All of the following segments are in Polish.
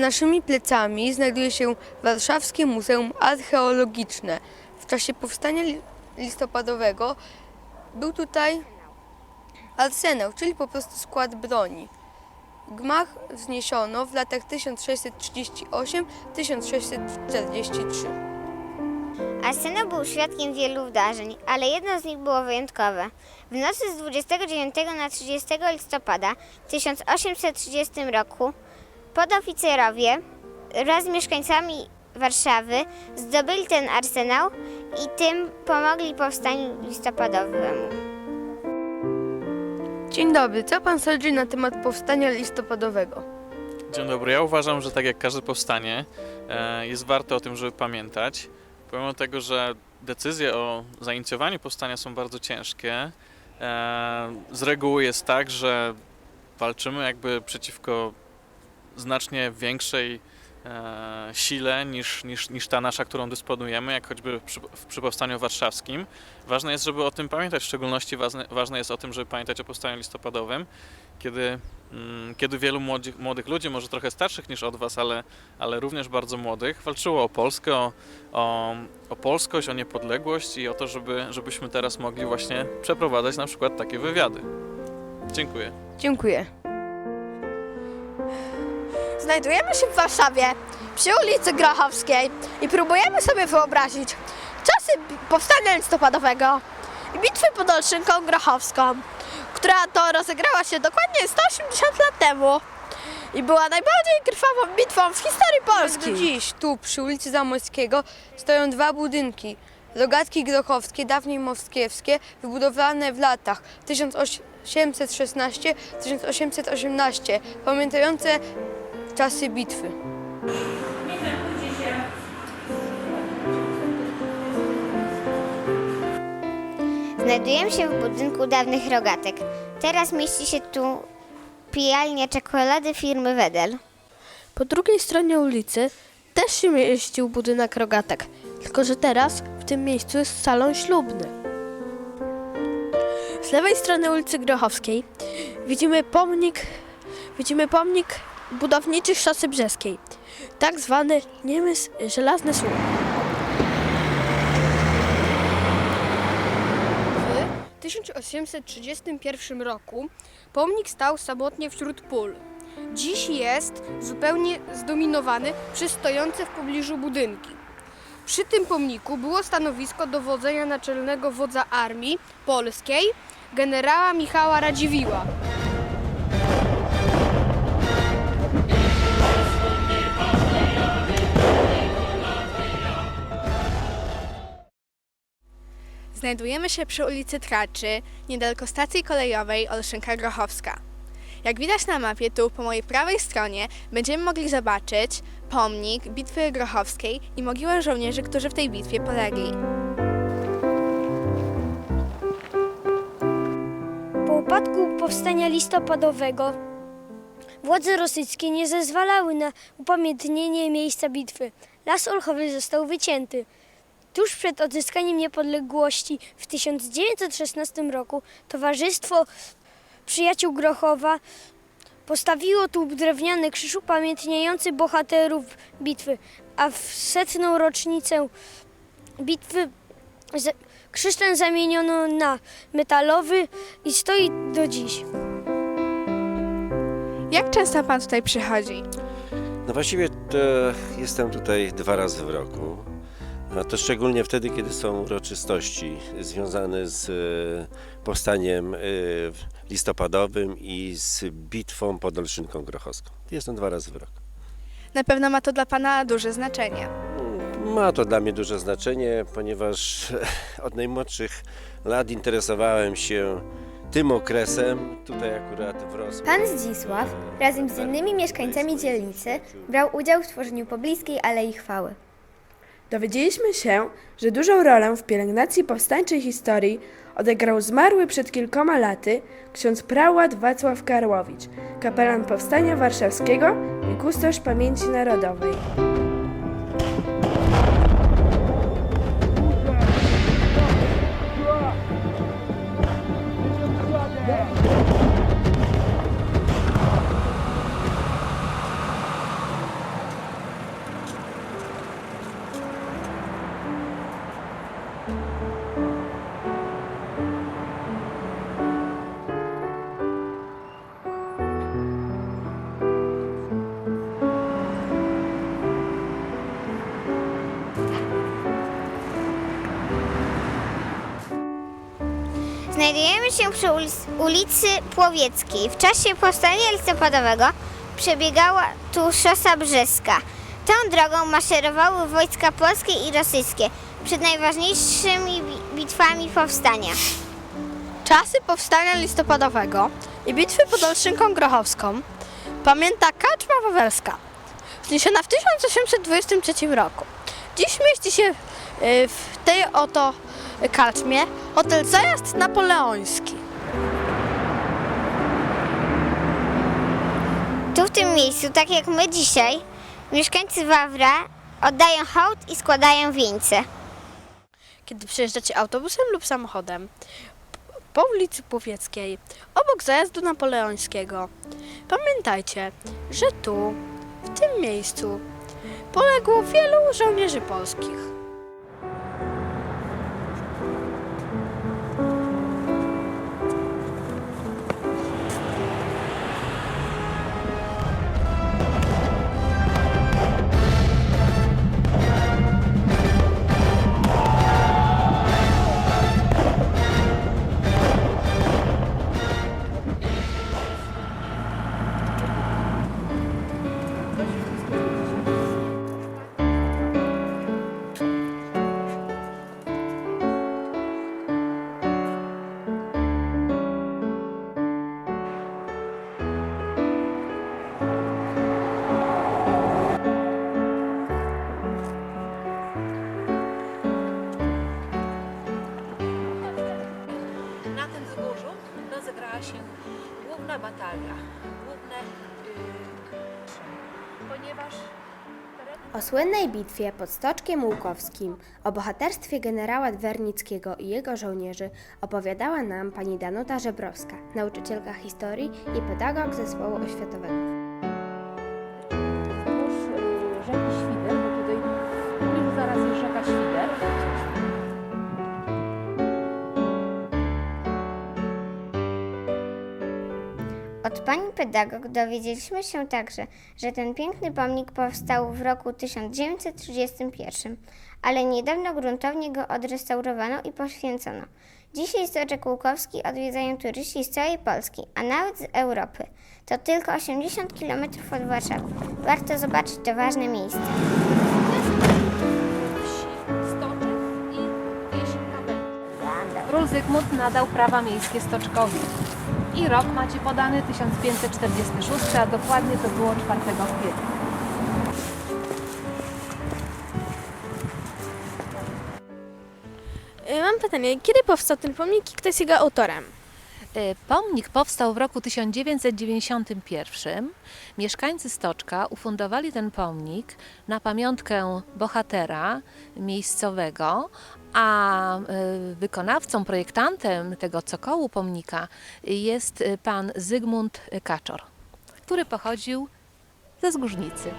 Naszymi plecami znajduje się Warszawskie Muzeum Archeologiczne. W czasie powstania li- listopadowego był tutaj arsenał, czyli po prostu skład broni. Gmach wzniesiono w latach 1638-1643. Arsenał był świadkiem wielu wydarzeń, ale jedno z nich było wyjątkowe. W nocy z 29 na 30 listopada w 1830 roku podoficerowie wraz z mieszkańcami Warszawy zdobyli ten arsenał i tym pomogli powstaniu listopadowemu. Dzień dobry, co pan sądzi na temat powstania listopadowego? Dzień dobry. Ja uważam, że tak jak każde powstanie, e, jest warto o tym, żeby pamiętać. Pomimo tego, że decyzje o zainicjowaniu powstania są bardzo ciężkie, e, z reguły jest tak, że walczymy jakby przeciwko znacznie większej e, sile niż, niż, niż ta nasza, którą dysponujemy, jak choćby przy, przy powstaniu warszawskim. Ważne jest, żeby o tym pamiętać, w szczególności ważne, ważne jest o tym, żeby pamiętać o powstaniu listopadowym, kiedy Mm, kiedy wielu młodych, młodych ludzi, może trochę starszych niż od Was, ale, ale również bardzo młodych, walczyło o Polskę, o, o, o polskość, o niepodległość i o to, żeby, żebyśmy teraz mogli właśnie przeprowadzać na przykład takie wywiady. Dziękuję. Dziękuję. Znajdujemy się w Warszawie przy ulicy Grochowskiej i próbujemy sobie wyobrazić czasy powstania listopadowego i bitwy pod Olszynką Grochowską, która to rozegrała się dokładnie 180 lat temu i była najbardziej krwawą bitwą w historii Do Polski. dziś tu przy ulicy Zamojskiego stoją dwa budynki. Rogatki grochowskie, dawniej moskiewskie, wybudowane w latach 1816-1818, pamiętające czasy bitwy. Znajdujemy się w budynku dawnych rogatek. Teraz mieści się tu pijalnia czekolady firmy Wedel. Po drugiej stronie ulicy też się mieścił budynek rogatek, tylko że teraz w tym miejscu jest salon ślubny. Z lewej strony ulicy Grochowskiej widzimy pomnik, widzimy pomnik budowniczych szosy brzeskiej, tak zwany Niemys Żelazny Słup. W 1831 roku pomnik stał samotnie wśród pól. Dziś jest zupełnie zdominowany przez stojące w pobliżu budynki. Przy tym pomniku było stanowisko dowodzenia naczelnego wodza armii polskiej, generała Michała Radziwiła. Znajdujemy się przy ulicy Traczy, niedaleko stacji kolejowej Olszynka Grochowska. Jak widać na mapie, tu po mojej prawej stronie będziemy mogli zobaczyć pomnik Bitwy Grochowskiej i mogiłę żołnierzy, którzy w tej bitwie polegli. Po upadku powstania listopadowego władze rosyjskie nie zezwalały na upamiętnienie miejsca bitwy. Las olchowy został wycięty. Tuż przed odzyskaniem niepodległości w 1916 roku Towarzystwo Przyjaciół Grochowa postawiło tu drewniany krzyż upamiętniający bohaterów bitwy, a w setną rocznicę bitwy krzyż ten zamieniono na metalowy i stoi do dziś. Jak często pan tutaj przychodzi? No właściwie to jestem tutaj dwa razy w roku. A to szczególnie wtedy, kiedy są uroczystości związane z e, powstaniem e, listopadowym i z bitwą pod Olszynką Grochowską. Jestem dwa razy w roku. Na pewno ma to dla pana duże znaczenie. Ma to dla mnie duże znaczenie, ponieważ od najmłodszych lat interesowałem się tym okresem. Tutaj akurat wrosłem. Pan Zdzisław razem z innymi mieszkańcami dzielnicy brał udział w tworzeniu pobliskiej Alei Chwały. Dowiedzieliśmy się, że dużą rolę w pielęgnacji powstańczej historii odegrał zmarły przed kilkoma laty ksiądz prałat Wacław Karłowicz, kapelan Powstania Warszawskiego i kustosz pamięci narodowej. Znajdujemy się przy ulic- ulicy Płowieckiej. W czasie powstania listopadowego przebiegała tu szosa brzeska. Tą drogą maszerowały wojska polskie i rosyjskie przed najważniejszymi bi- bitwami powstania. Czasy powstania listopadowego i bitwy pod Olszynką Grochowską pamięta Kaczma Wawelska, wzniesiona w 1823 roku. Dziś mieści się y, w tej oto kaczmie hotel Zajazd Napoleoński. Tu w tym miejscu, tak jak my dzisiaj, mieszkańcy Wawra oddają hołd i składają wieńce. Kiedy przejeżdżacie autobusem lub samochodem po ulicy Płowieckiej, obok zajazdu napoleońskiego, pamiętajcie, że tu, w tym miejscu, poległo wielu żołnierzy polskich. O słynnej bitwie pod Stoczkiem Łukowskim, o bohaterstwie generała Wernickiego i jego żołnierzy opowiadała nam pani Danuta Żebrowska, nauczycielka historii i pedagog zespołu oświatowego. Pani pedagog dowiedzieliśmy się także, że ten piękny pomnik powstał w roku 1931, ale niedawno gruntownie go odrestaurowano i poświęcono. Dzisiaj Stoczek Łukowski odwiedzają turyści z całej Polski, a nawet z Europy. To tylko 80 km od Warszawy. Warto zobaczyć to ważne miejsce. Król Zygmunt nadał prawa miejskie Stoczkowi. I rok macie podany 1546, a dokładnie to było 4 kwietnia. Y, Mam pytanie, kiedy powstał ten pomnik i kto jest jego autorem? Y, Pomnik powstał w roku 1991. Mieszkańcy Stoczka ufundowali ten pomnik na pamiątkę bohatera miejscowego, a y, wykonawcą, projektantem tego cokołu pomnika jest y, pan Zygmunt Kaczor, który pochodził ze Zgórznicy.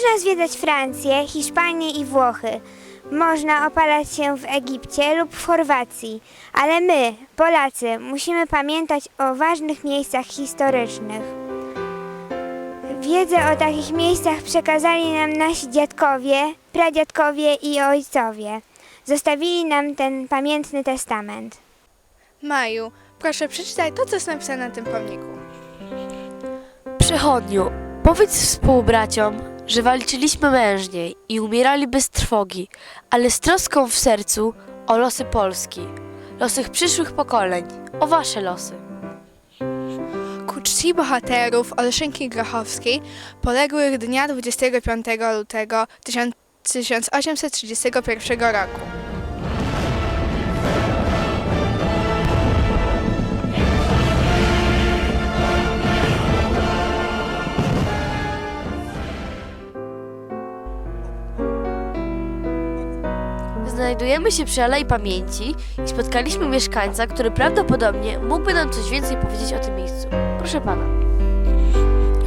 Można zwiedzać Francję, Hiszpanię i Włochy. Można opalać się w Egipcie lub w Chorwacji, ale my, Polacy, musimy pamiętać o ważnych miejscach historycznych. Wiedzę o takich miejscach przekazali nam nasi dziadkowie, pradziadkowie i ojcowie. Zostawili nam ten pamiętny testament. Maju, proszę przeczytaj to, co jest napisane na tym pomniku. Przechodniu, powiedz współbraciom, że walczyliśmy mężniej i umierali bez trwogi, ale z troską w sercu o losy Polski, losy przyszłych pokoleń, o wasze losy. Ku czci bohaterów Olszynki Grochowskiej poległych dnia 25 lutego 1831 roku. Znajdujemy się przy Alei Pamięci i spotkaliśmy mieszkańca, który prawdopodobnie mógłby nam coś więcej powiedzieć o tym miejscu. Proszę pana.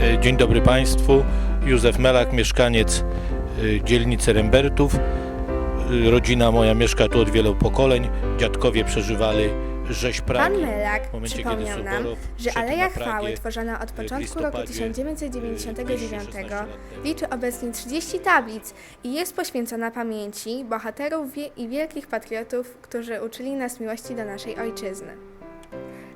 E, Dzień dobry Państwu. Józef Melak, mieszkaniec e, dzielnicy Rembertów. E, Rodzina moja mieszka tu od wielu pokoleń. Dziadkowie przeżywali rzeź Pan Pragi. Melak W momencie, kiedy przypomniał nam, że Aleja Chwały, tworzona od początku roku listopadzie, 1999, 16 lat temu. liczy obecnie 30 tablic i jest poświęcona pamięci bohaterów i wielkich patriotów, którzy uczyli nas miłości do naszej ojczyzny.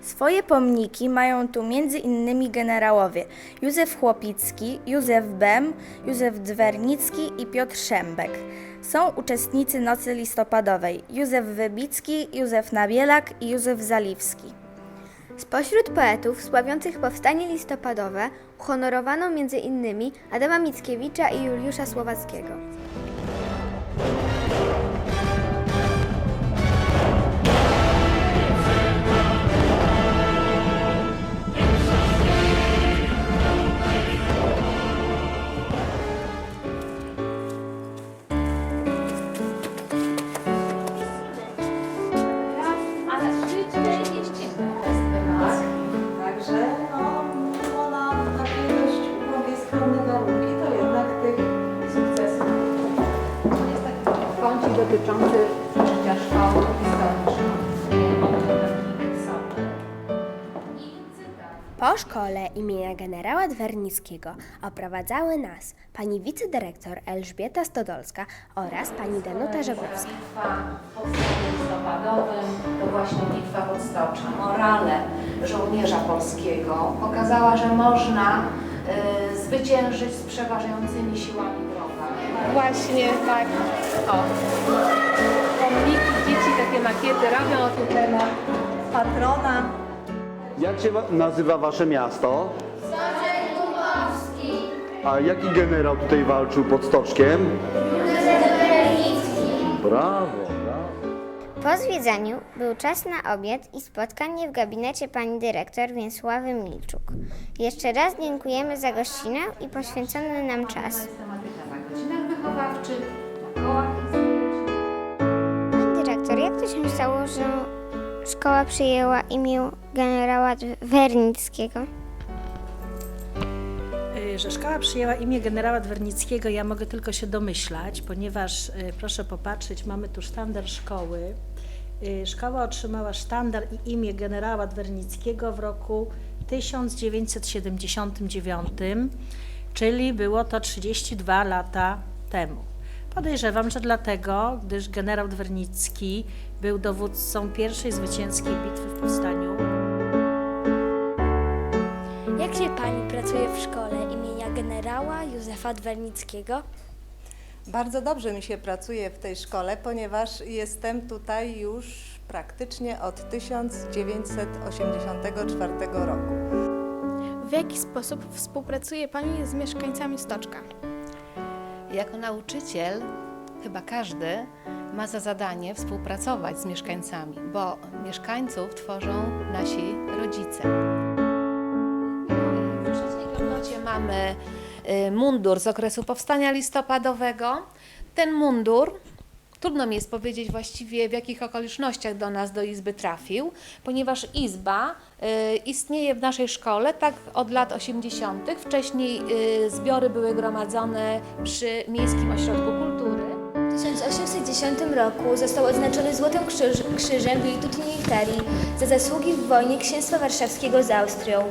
Swoje pomniki mają tu m.in. generałowie Józef Chłopicki, Józef Bem, Józef Dwernicki i Piotr Szembek. Są uczestnicy Nocy Listopadowej Józef Wybicki, Józef Nabielak i Józef Zaliwski. Spośród poetów sławiących powstanie listopadowe uhonorowano m.in. Adama Mickiewicza i Juliusza Słowackiego. Dotyczący życia szkoły historycznej. Po szkole imienia generała Dwernickiego oprowadzały nas pani wicedyrektor Elżbieta Stodolska oraz pani Danuta Żebrowska. w powstaniu listopadowym to właśnie bitwa pod Stoczem. Morale żołnierza polskiego pokazała, że można y, zwyciężyć z przeważającymi siłami. Właśnie, tak. O, pomniki, dzieci takie makiety robią o tym temat. Patrona Jak się wa- nazywa wasze miasto? A jaki generał tutaj walczył pod Stoczkiem? Brawo, brawo. Po zwiedzaniu był czas na obiad i spotkanie w gabinecie pani dyrektor Wiesławy Milczuk. Jeszcze raz dziękujemy za gościnę i poświęcony nam czas. Wychowawczych, kołach. Pani dyrektor, jak to się stało, że szkoła przyjęła imię generała Wernickiego? Y, Że szkoła przyjęła imię generała Dwernickiego, ja mogę tylko się domyślać, ponieważ y, proszę popatrzeć, mamy tu sztandar szkoły. Y, Szkoła otrzymała sztandar i imię generała Dwernickiego w roku 1979, czyli było to 32 lata temu. Podejrzewam, że dlatego, gdyż generał Dwernicki był dowódcą pierwszej zwycięskiej bitwy w powstaniu Jak się pani pracuje w szkole imienia generała Józefa Dwernickiego? Bardzo dobrze mi się pracuje w tej szkole, ponieważ jestem tutaj już praktycznie od 1984 roku. W jaki sposób współpracuje Pani z mieszkańcami Stoczka? Jako nauczyciel, chyba każdy, ma za zadanie współpracować z mieszkańcami, bo mieszkańców tworzą nasi rodzice. W trzeciej komnacie mamy y, mundur z okresu powstania listopadowego. Ten mundur, trudno mi jest powiedzieć właściwie w jakich okolicznościach do nas, do Izby trafił, ponieważ Izba y, istnieje w naszej szkole tak od lat 80. Wcześniej y, zbiory były gromadzone przy Miejskim Ośrodku Kultury. W 1810 roku został odznaczony Złotym Krzyż, Krzyżem Virtuti Militari za zasługi w wojnie Księstwa Warszawskiego z Austrią.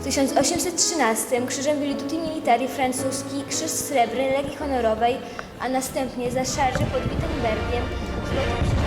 W 1813 Krzyżem Virtuti Militari francuski Krzyż Srebrny Legii Honorowej, a następnie za szarże pod Wittenbergiem. Złotym